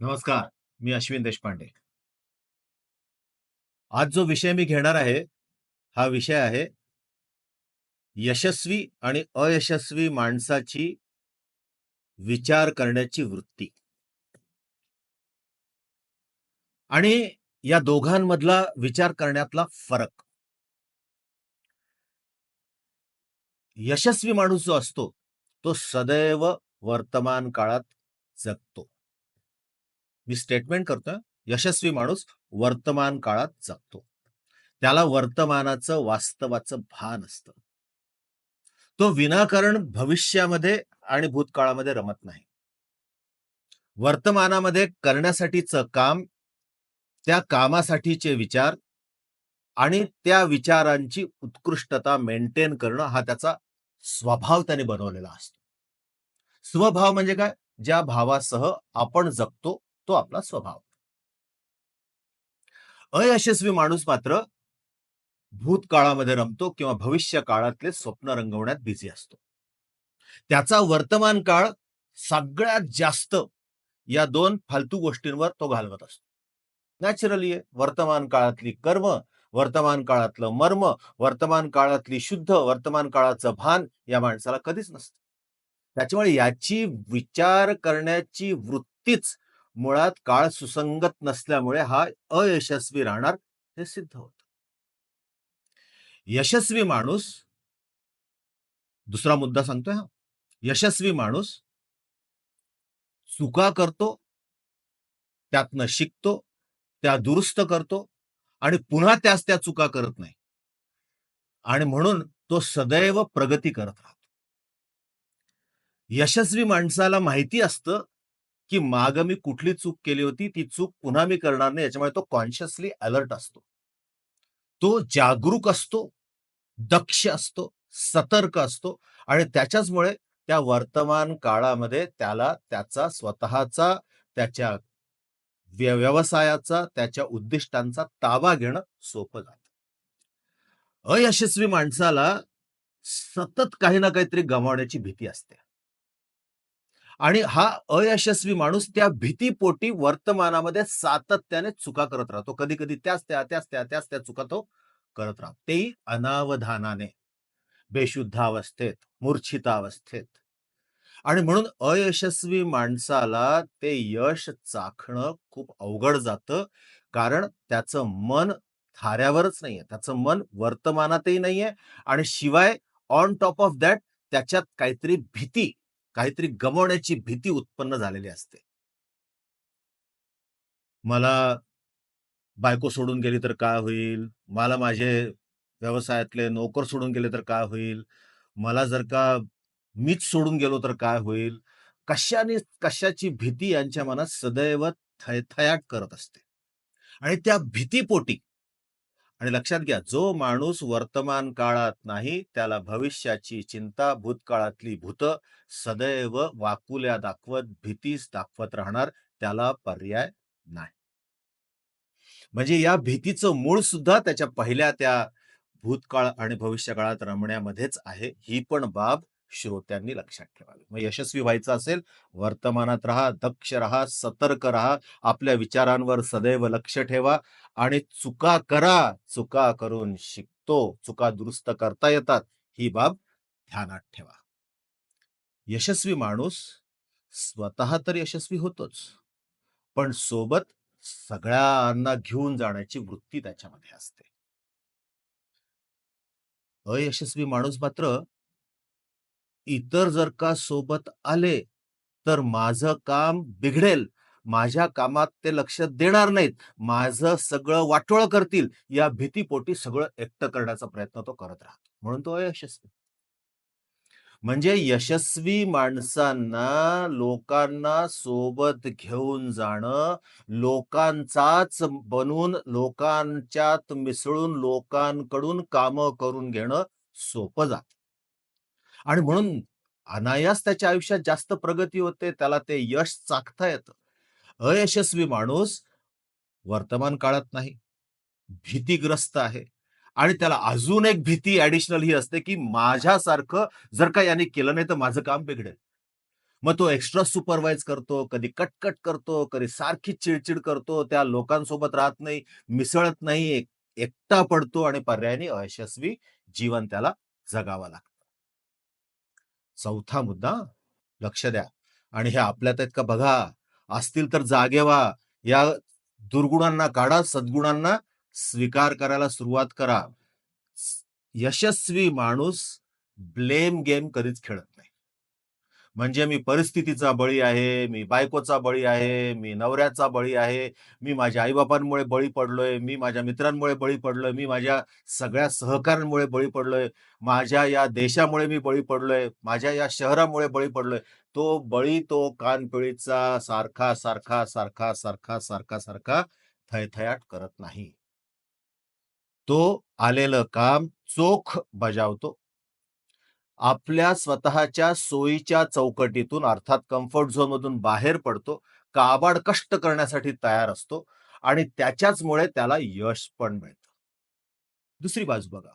नमस्कार मी अश्विन देशपांडे. आज जो विषय मी घेणार आहे हा विषय आहे यशस्वी आणि अयशस्वी माणसाची विचार करण्याची वृत्ती. आणि या दोघांमधला विचार करण्यातला फरक. यशस्वी माणूस जो असतो तो सदैव वर्तमान काळात जगतो. मी स्टेटमेंट करतोय यशस्वी माणूस वर्तमान काळात जगतो. त्याला वर्तमानाचं वास्तवाचं भान असतं. तो विनाकारण भविष्यामध्ये आणि भूतकाळामध्ये रमत नाही. वर्तमानामध्ये करण्यासाठीचं काम त्या कामासाठीचे विचार आणि त्या विचारांची उत्कृष्टता मेंटेन करणं हा त्याचा स्वभाव त्याने बनवलेला असतो. स्वभाव म्हणजे काय? ज्या भावासह आपण जगतो तो आपला स्वभाव. अयशस्वी माणूस मात्र भूतकाळामध्ये रमतो किंवा भविष्य काळातले स्वप्न रंगवण्यात बिझी असतो. त्याचा वर्तमान काळ सगळ्यात जास्त या दोन फालतू गोष्टींवर तो घालवत असतो. नॅचरली वर्तमान काळातली कर्म वर्तमान काळातलं मर्म वर्तमान काळातली शुद्ध वर्तमान काळाचं भान या माणसाला कधीच नसतं. त्याच्यामुळे याची विचार करण्याची वृत्तीच मुळात काळ सुसंगत नसल्यामुळे हा अयशस्वी राहणार हे सिद्ध होत. यशस्वी माणूस दुसरा मुद्दा सांगतोय हा यशस्वी माणूस चुका करतो त्यातनं शिकतो त्या दुरुस्त करतो आणि पुन्हा त्याच त्या चुका करत नाही. आणि म्हणून तो सदैव प्रगती करत राहतो. यशस्वी माणसाला माहिती असतं की माग मी कुठली चूक केली होती ती चूक पुन्हा मी करणार नाही याच्यामुळे तो कॉन्शियसली अलर्ट असतो. तो जागरूक असतो दक्ष असतो सतर्क असतो आणि त्याच्याचमुळे त्या वर्तमान काळामध्ये त्याला त्याचा स्वतःचा त्याच्या व्य- व्यवसायाचा त्याच्या उद्दिष्टांचा ताबा घेणं सोपं जात. अयशस्वी माणसाला सतत काही ना काहीतरी गमावण्याची भीती असते. आणि हा अयशस्वी माणूस त्या भीतीपोटी वर्तमानामध्ये सातत्याने चुका करत राहतो. कधी कधी त्याच त्या त्याच त्या त्याच त्या चुका तो करत राहतो. तेही अनावधानाने बेशुद्धावस्थेत मूर्छितावस्थेत आणि म्हणून अयशस्वी माणसाला ते यश चाखणं खूप अवघड जातं. कारण त्याचं मन थाऱ्यावरच नाहीये. त्याचं मन वर्तमानातही नाहीये आणि शिवाय ऑन टॉप ऑफ दॅट त्याच्यात काहीतरी भीती काहीतरी गमावण्याची भीती उत्पन्न झालेली असते. मला बायको सोडून गेली तर काय होईल? मला माझे व्यवसायातले नोकर सोडून गेले तर काय होईल? मला जर का मीच सोडून गेलो तर काय होईल? कशाने कशाची भीती यांच्या मनात सदैव थयथयाट करत असते. आणि त्या भीतीपोटी आणि लक्षात घ्या जो माणूस वर्तमान काळात नाही त्याला भविष्याची चिंता भूतकाळातली भूत सदैव वाकुल्या दाखवत भीतीच दाखवत राहणार त्याला पर्याय नाही. म्हणजे या भीतीचं मूळ सुद्धा त्याच्या पहिल्या त्या भूतकाळ आणि भविष्य काळात रमण्यामध्येच आहे. ही पण बाब श्रोत्यांनी लक्षात ठेवावे. मग यशस्वी व्हायचं असेल वर्तमानात राहा दक्ष राहा सतर्क राहा आपल्या विचारांवर सदैव लक्ष ठेवा आणि चुका करा. चुका करून शिकतो. चुका दुरुस्त करता येतात. ही बाब ध्यानात ठेवा. यशस्वी माणूस स्वतः तर यशस्वी होतोच पण सोबत सगळ्यांना घेऊन जाण्याची वृत्ती त्याच्यामध्ये असते. अयशस्वी माणूस मात्र इतर जर का सोबत आले तर माझं काम बिघडेल. माझ्या कामात ते लक्ष देणार नाहीत. माझं सगळं वाटोळ करतील. या भीतीपोटी सगळं एकटं करण्याचा प्रयत्न तो करत राहतो. म्हणून तो अयशस्वी म्हणजे यशस्वी माणसांना लोकांना सोबत घेऊन जाणं लोकांचाच बनून लोकांच्यात मिसळून लोकांकडून कामं करून घेणं सोपं जात. आणि म्हणून अनायास त्याच्या आयुष्यात जास्त प्रगती होते त्याला ते यश चाखता येतं अयशस्वी माणूस वर्तमान काळात नाही भीतीग्रस्त आहे आणि त्याला अजून एक भीती ऍडिशनल ही असते की माझ्यासारखं जर का याने केलं नाही तर माझं काम बिघडेल मग तो एक्स्ट्रा सुपरवाइज करतो, कधी कटकट करतो, कधी सारखी चिडचिड करतो, त्या लोकांसोबत राहत नाही, मिसळत नाही, एकटा पडतो आणि पर्यायाने अयशस्वी जीवन त्याला जगावं लागतं. चौथा मुद्दा लक्ष द्या आणि हे आपल्यात आहेत का बघा. असतील तर जागे व्हा. या दुर्गुणांना काढा, सद्गुणांना स्वीकार करायला सुरुवात करा. यशस्वी माणूस ब्लेम गेम कधीच खेळत म्हणजे मी परिस्थितीचा बळी आहे, मी बायकोचा बळी आहे, मी नवऱ्याचा बळी आहे, मी माझ्या आईबापांमुळे बळी पडलोय, मी माझ्या मित्रांमुळे बळी पडलोय, मी माझ्या सगळ्या सहकाऱ्यांमुळे बळी पडलोय, माझ्या या देशामुळे मी बळी पडलोय, माझ्या या शहरामुळे बळी पडलोय. तो बळी तो कानपिळीचा सारखा, सारखा, सारखा, सारखा, सारखा, सारखा थैथयाट करत नाही. तो आलेलं काम चोख बजावतो. आपल्या स्वतःच्या सोयीच्या चौकटीतून अर्थात कम्फर्ट झोनमधून बाहेर पडतो. काबाड कष्ट करण्यासाठी तयार असतो आणि त्याच्याचमुळे त्याला यश पण मिळतं. दुसरी बाजू बघा.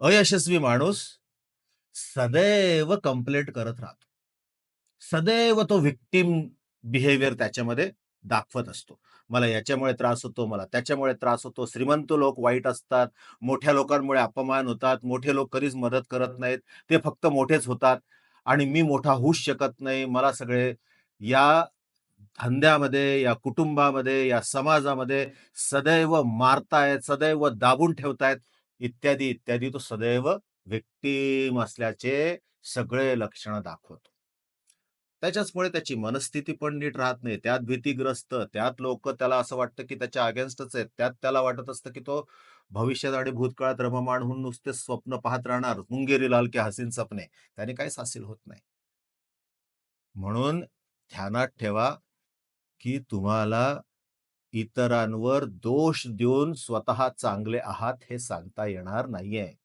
अयशस्वी माणूस सदैव कंप्लेंट करत राहतो. सदैव तो व्हिक्टिम बिहेवियर त्याच्यामध्ये दाखवत असतो. मला याच्यामुळे त्रास होतो, मला त्याच्यामुळे त्रास होतो. श्रीमंत लोक वाईट असतात, मोठ्या लोकांमुळे अपमान होतात, मोठे लोक कधीच मदत करत नाहीत, ते फक्त मोठेच होतात आणि मी मोठा होऊच शकत नाही. मला सगळे या धंद्यामध्ये, या कुटुंबामध्ये, या समाजामध्ये सदैव मारतायत, सदैव दाबून ठेवतायत, इत्यादी, इत्यादी. तो सदैव व्हिक्टिम असल्याचे सगळे लक्षणं दाखवतो. त्याच्याचमुळे त्याची मनस्थिती पण नीट राहत नाही. त्यात भीतीग्रस्त, त्यात लोक त्याला असं वाटतं, की त्याच्या अगेन्स्टच आहेत. त्यात त्याला वाटत असतं, की तो भविष्यात आणि भूतकाळात रममाण होऊन नुसते स्वप्न पाहत राहणार. मुंगेरी लाल की हसीन सपने. त्याने काहीच हासिल होत नाही. म्हणून ध्यानात ठेवा, की तुम्हाला इतरांवर दोष देऊन स्वतः चांगले आहात हे सांगता येणार नाहीये.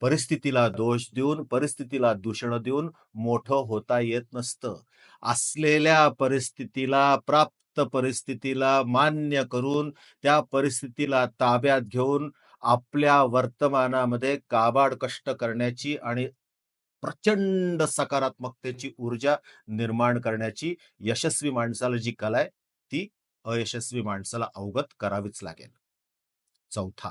परिस्थितीला दोष देऊन, परिस्थितीला दूषण देऊन मोठं होता येत नसतं. असलेल्या परिस्थितीला, प्राप्त परिस्थितीला मान्य करून, त्या परिस्थितीला ताब्यात घेऊन आपल्या वर्तमानामध्ये काबाड कष्ट करण्याची आणि प्रचंड सकारात्मकतेची ऊर्जा निर्माण करण्याची यशस्वी माणसाला जी कला आहे, ती अयशस्वी माणसाला अवगत करावीच लागेल. चौथा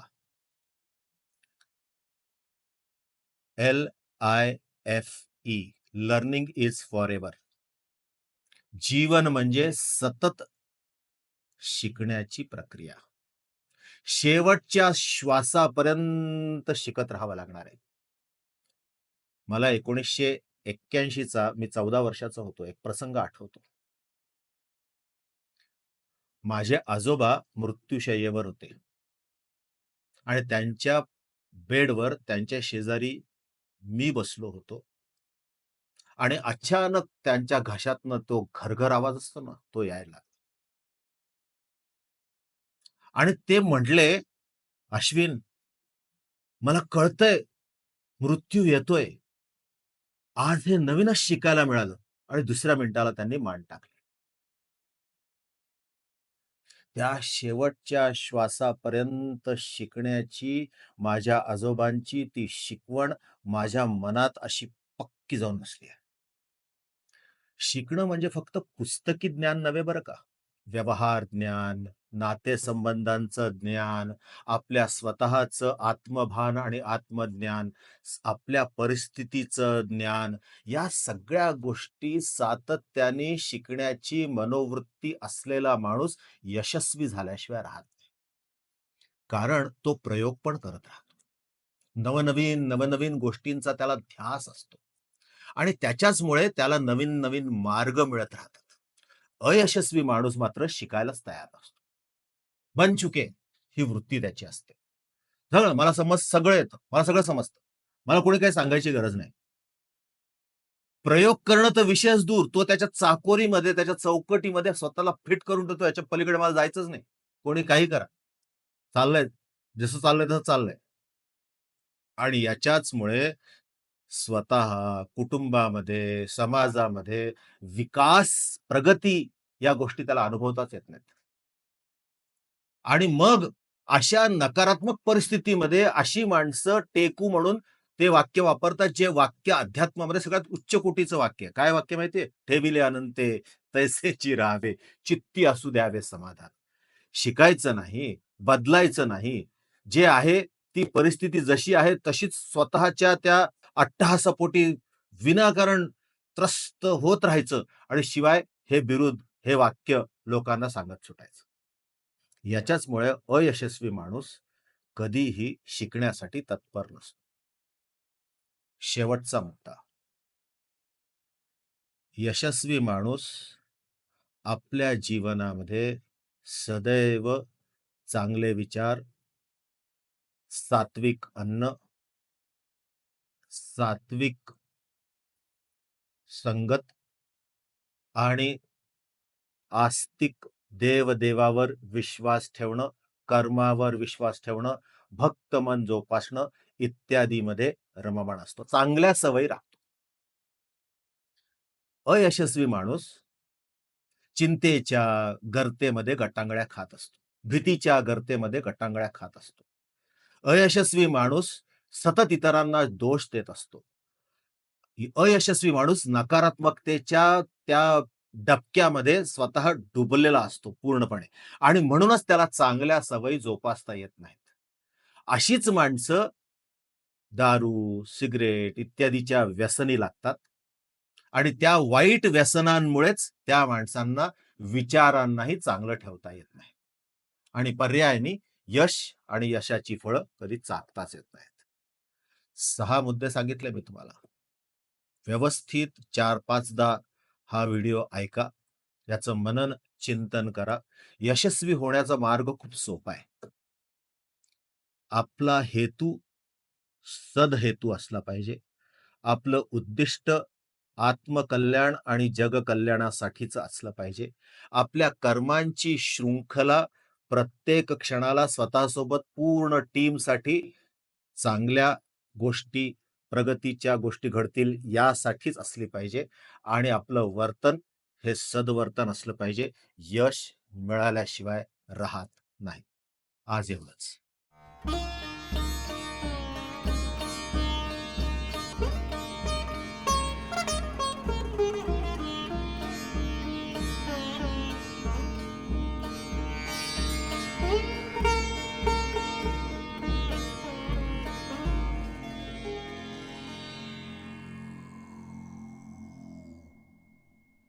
L I F E learning is forever. जीवन म्हणजे सतत शिकण्याची प्रक्रिया. शेवटच्या श्वासापर्यंत शिकत राहावं लागणार आहे. मला 1981 चा मी 14 वर्षाचा होतो. एक प्रसंग आठवतो. माझे आजोबा मृत्यूशय्येवर होते. आणि त्यांच्या बेडवर त्यांच्या शेजारी मी बसलो होतो. आणि अचानक त्यांच्या घशातनं तो घरघर आवाज असतो ना, तो यायला आणि ते म्हटले, "अश्विन, मला कळतंय, मृत्यू येतोय. आज हे नवीनच शिकायला मिळालं." आणि दुसऱ्या मिनिटाला त्यांनी मान टाकली. त्या शेवटच्या श्वासापर्यंत शिकण्याची माझ्या आजोबांची ती शिकवण माझ्या मनात अशी पक्की जाऊन बसली आहे. शिकणं म्हणजे फक्त पुस्तकी ज्ञान नव्हे बरं का. व्यवहार ज्ञान, नातेसंबंधांचं ज्ञान, आपल्या स्वतःचं आत्मभान आणि आत्मज्ञान, आपल्या परिस्थितीचं ज्ञान, या सगळ्या गोष्टी सातत्याने शिकण्याची मनोवृत्ती असलेला माणूस यशस्वी झाल्याशिवाय राहत नाही. कारण तो प्रयोग पण करत राहतो. नवनवीन, नवनवीन गोष्टींचा त्याला ध्यास असतो. आणि त्याच्याचमुळे त्याला नवीन-नवीन मार्ग मिळत राहतात. अयशस्वी माणूस मात्र शिकायलाच तयार असतो बन चुके ही वृत्ती त्याची असते. झालं मला समज सगळं येतं. मला सगळं समजतं. मला कोणी काही सांगायची गरज नाही. प्रयोग करणं तर विषयच दूर. तो त्याच्या चाकोरीमध्ये, त्याच्या चौकटीमध्ये स्वतःला फिट करून ठेवतो. याच्या पलीकडे मला जायचंच नाही. कोणी काही करा. चाललंय. जसं चाललंय तसं चाललंय. आणि याच्याचमुळे स्वतः, कुटुंबामध्ये, समाजामध्ये विकास, प्रगती या गोष्टी त्याला अनुभवताच येत नाहीत. आणि मग अशा नकारात्मक परिस्थितीमध्ये अशी माणसं टेकू म्हणून ते वाक्य वापरतात जे वाक्य अध्यात्मामध्ये सगळ्यात उच्च कोटीचं वाक्य काय वाक्य माहितीये? ठेविले अनंते तैसेची राहावे, चित्ती असू द्यावे समाधान. शिकायचं नाही, बदलायचं नाही. जे आहे ती परिस्थिती जशी आहे तशीच स्वतःच्या त्या अट्टहासापोटी विनाकारण त्रस्त होत राहायचं आणि शिवाय हे विरुद्ध हे वाक्य लोकांना सांगत सुटायचं. याच्याचमुळे अयशस्वी माणूस कधीही शिकण्यासाठी तत्पर नसतो. शेवटचा मुद्दा. यशस्वी माणूस आपल्या जीवनामध्ये सदैव चांगले विचार, सात्विक अन्न, सात्विक संगत आणि आस्तिक देवदेवावर विश्वास ठेवणं, कर्मावर विश्वास ठेवणं, भक्त मन जोपासणं इत्यादीमध्ये रममाण असतो. चांगल्या सवयी राखतो. अयशस्वी माणूस चिंतेच्या गर्तेमध्ये गटांगळ्या खात असतो. भीतीच्या गर्तेमध्ये गटांगळ्या खात असतो. अयशस्वी माणूस सतत इतरांना दोष देत असतो. अयशस्वी माणूस नकारात्मकतेच्या त्या डबक्यामध्ये स्वतः डुबलेला असतो पूर्णपणे आणि म्हणूनच त्याला चांगल्या सवयी जोपासता येत नाहीत. अशीच माणसं दारू, सिगरेट इत्यादीच्या व्यसनी लागतात आणि त्या वाईट व्यसनांमुळेच त्या माणसांना विचारांनाही चांगलं ठेवता येत नाही. आणि पर्यायाने यश आणि यशाची फळं कधी चाकताच येत नाहीत. सहा मुद्दे सांगितले मी तुम्हाला. व्यवस्थित 4-5दा हा व्हिडिओ ऐका. याचं मनन, चिंतन करा. यशस्वी होण्याचा मार्ग खूप सोपा आहे. आपला हेतू सदहेतू असला पाहिजे. आपलं उद्दिष्ट आत्मकल्याण आणि जगकल्याणासाठीच असलं पाहिजे. आपल्या कर्मांची शृंखला प्रत्येक क्षणाला स्वतःसोबत पूर्ण टीमसाठी चांगल्या गोष्टी, प्रगतीच्या गोष्टी घडतील यासाठीच असली पाहिजे आणि आपलं वर्तन हे सद्वर्तन असलं पाहिजे. यश मिळाल्याशिवाय राहत नाही. आज एवढंच.